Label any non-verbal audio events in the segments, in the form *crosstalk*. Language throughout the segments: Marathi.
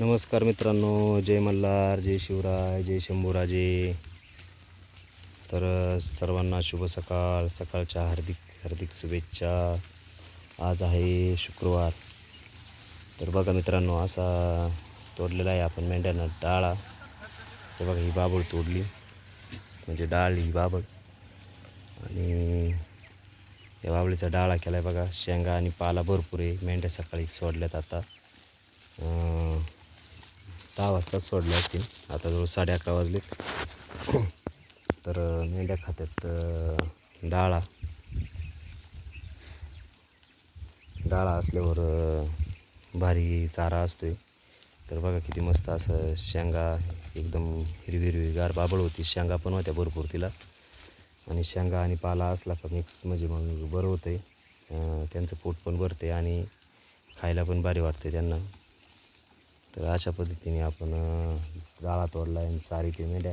नमस्कार मित्रांनो जय मल्हार जय शिवराय जय शंभूराजे. तर सर्वांना शुभ सकाळ सकाळच्या हार्दिक हार्दिक शुभेच्छा. आज आहे शुक्रवार. तर बघा मित्रांनो असा तोडलेला आहे आपण मेंढ्यानं डाळा. तर बघा ही बाबळ तोडली. म्हणजे डाळ ही बाबळ. आणि या बाबळीचा डाळा केला आहे बघा. शेंगा आणि पाला भरपूर आहे. मेंढ्या सकाळी सोडल्यात आता. दहा वाजताच सोडल्या असतील आता जवळ साडे अकरा वाजलेत. *coughs* तर मेंढ्या खात्यात डाळा. डाळा असल्यावर भारी चारा असतो आहे तर बघा किती मस्त असं शेंगा एकदम हिरवी हिरवी गार बाबळ होती. शेंगा पण होत्या भरपूर तिला. आणि शेंगा आणि पाला असला का मिक्स म्हणजे मग बरं होतं आहे त्यांचं पोट पण भरते आणि खायला पण भारी वाटते त्यांना. तर अशा पद्धतीने आपण गाळा तोडला आणि चारी ते मेंढ्या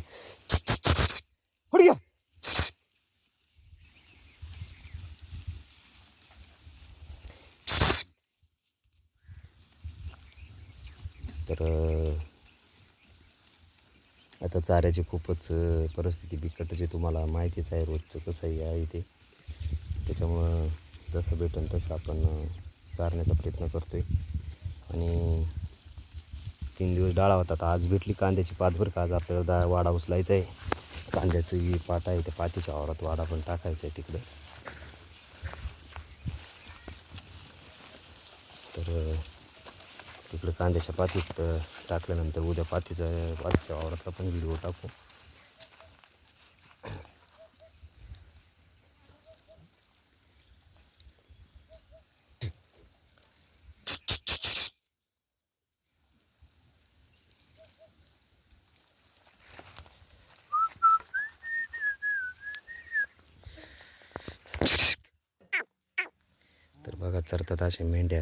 तर आता चाऱ्याची खूपच परिस्थिती बिकट जे तुम्हाला माहितीच आहे रोजचं कसंही आहे ते. त्याच्यामुळं जसं भेटेल तसं आपण चारण्याचा प्रयत्न करतो आहे आणि तीन दिवस डाळा होता. तर आज भेटली कांद्याची पात का? आज आपल्याला दा वाडा उचलायचा आहे कांद्याचं जी पात आहे त्या पातीच्या वावरात वाडा पण टाकायचा आहे तिकडं. तर तिकडे तिकडं कांद्याच्या पातीत टाकल्यानंतर उद्या पातीचा पातीच्या वावरातला पण व्हिडिओ टाकू. तर बघा चरतात अशा मेंढ्या.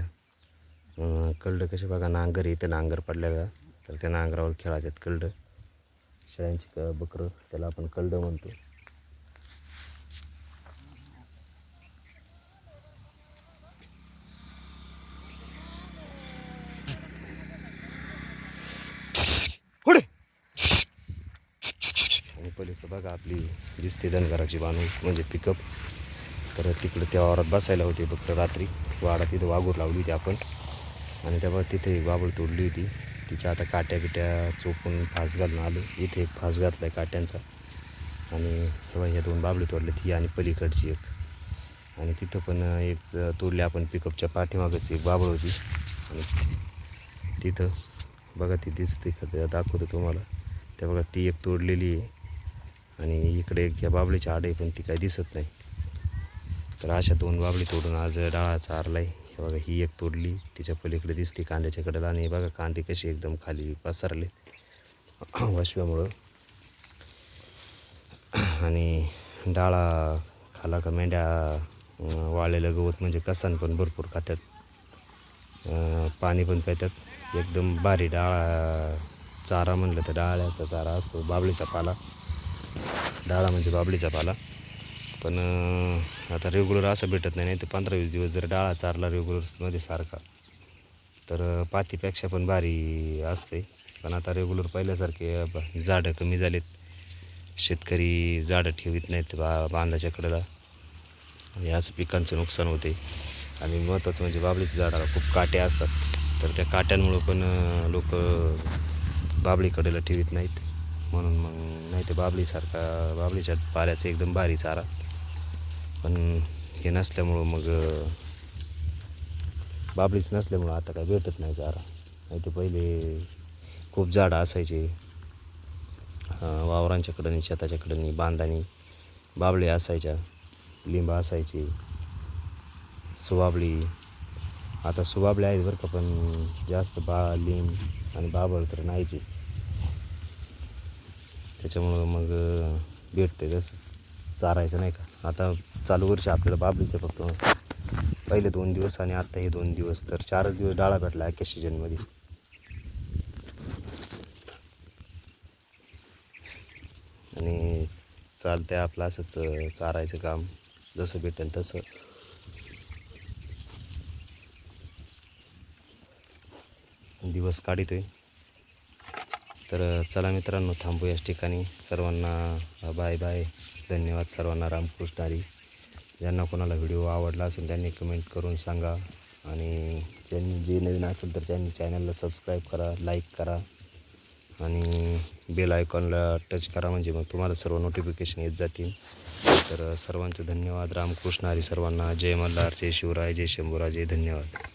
अं, कळडं कसे बघा नांगर इथं नांगर पडल्या का तर त्या नांगरावर खेळायच्यात कळडं शेळ्यांची क बकरं त्याला आपण कळडं म्हणतो. पलीकडे बघा आपली दिसते धनगराची बाणू म्हणजे पिकअप तर तिकडं त्या वावरात बसायला होते फक्त रात्री. वाडा तिथं वाघूर लावली होती आपण. आणि तेव्हा तिथे एक बाबळ तोडली होती. तिच्या आता काट्या बिट्या चोपून फास घालून आलो. इथे एक फास घातला आहे काट्यांचा. आणि तेव्हा ह्या दोन बाबळी तोडले ती आणि पलीकडची एक. आणि तिथं पण एक तोडली आपण पिकअपच्या पाठीमागच एक बाबळ होती. आणि तिथं बघा ती दिसते का दाखवतो तुम्हाला. त्या बघा ती एक तोडलेली आहे. आणि इकडे एक या बाबळीच्या आड आहे पण ती काही दिसत नाही. तर अशा दोन बाबडी तोडून आज डाळा चारला आहे हे बघा ही एक तोडली तिच्या पलीकडे दिसते कांद्याच्या कडेला आणि बघा कांदे कसे एकदम खाली पसरले. *clears throat* वाशव्यामुळं *clears throat* आणि डाळा खाला का मेंढ्या वाळलेलं गवत म्हणजे कसान पण भरपूर खात्यात. पाणी पण पितात एकदम भारी डाळा चारा म्हणलं तर डाळ्याचा चारा असतो बाबळीचा पाला. डाळा म्हणजे बाबळीचा पाला. पण आता रेग्युलर असं भेटत नाही नाही तर पंधरा वीस दिवस जर डाळा चारला रेग्युलरमध्ये सारखा. तर पातीपेक्षा पण भारी असते. पण आता रेग्युलर पहिल्यासारखे झाडं कमी झालेत. शेतकरी झाडं ठेवीत नाहीत बा बांधाच्या कडेला. आणि असं पिकांचं नुकसान होते. आणि महत्त्वाचं म्हणजे बाबळीच्या झाडाला खूप काटे असतात. तर त्या काट्यांमुळं पण लोक बाबळीकडेला ठेवीत नाहीत. म्हणून मग नाही ते बाबळीसारखा बाबळीच्या पाल्याचं एकदम भारी चारा. पण हे नसल्यामुळं मग अं, बाबळीच नसल्यामुळं आता काय भेटत नाही चारा नाही ते पहिले खूप झाडं असायचे. वावरांच्याकडनी शेताच्याकडनी बांधानी बाबळी असायच्या लिंबा असायचे. सुबाबळी आता सुबाबळे आहेत बरं का पण जास्त बा लिंब आणि बाबळ तर नाहीचे. त्याच्यामुळं मग भेटते जसं चारायचं नाही का? आता चालू वर्ष आपल्याला बाबरीचं फक्त. पहिले दोन दिवस आणि आत्ता हे दोन दिवस. तर चारच दिवस डाळा भेटला अख्ख्या सीजनमध्ये आणि चालतंय आपलं असंच चारायचं काम. जसं भेटेल तसं. दिवस काढितोय. तर चला मित्रांनो थांबू याच ठिकाणी. सर्वांना बाय बाय. धन्यवाद सर्वांना. रामकृष्ण हरी. ज्यांना कोणाला व्हिडिओ आवडला असेल त्यांनी कमेंट करून सांगा. आणि ज्यांनी जे नवीन असेल तर त्यांनी चॅनलला सबस्क्राईब करा लाईक करा. आणि बेल आयकॉनला टच करा म्हणजे मग तुम्हाला सर्व नोटिफिकेशन येत जातील. तर सर्वांचे धन्यवाद. रामकृष्ण हरी सर्वांना. जय मल्हार जय शिवराय जय शंभूराय जय धन्यवाद.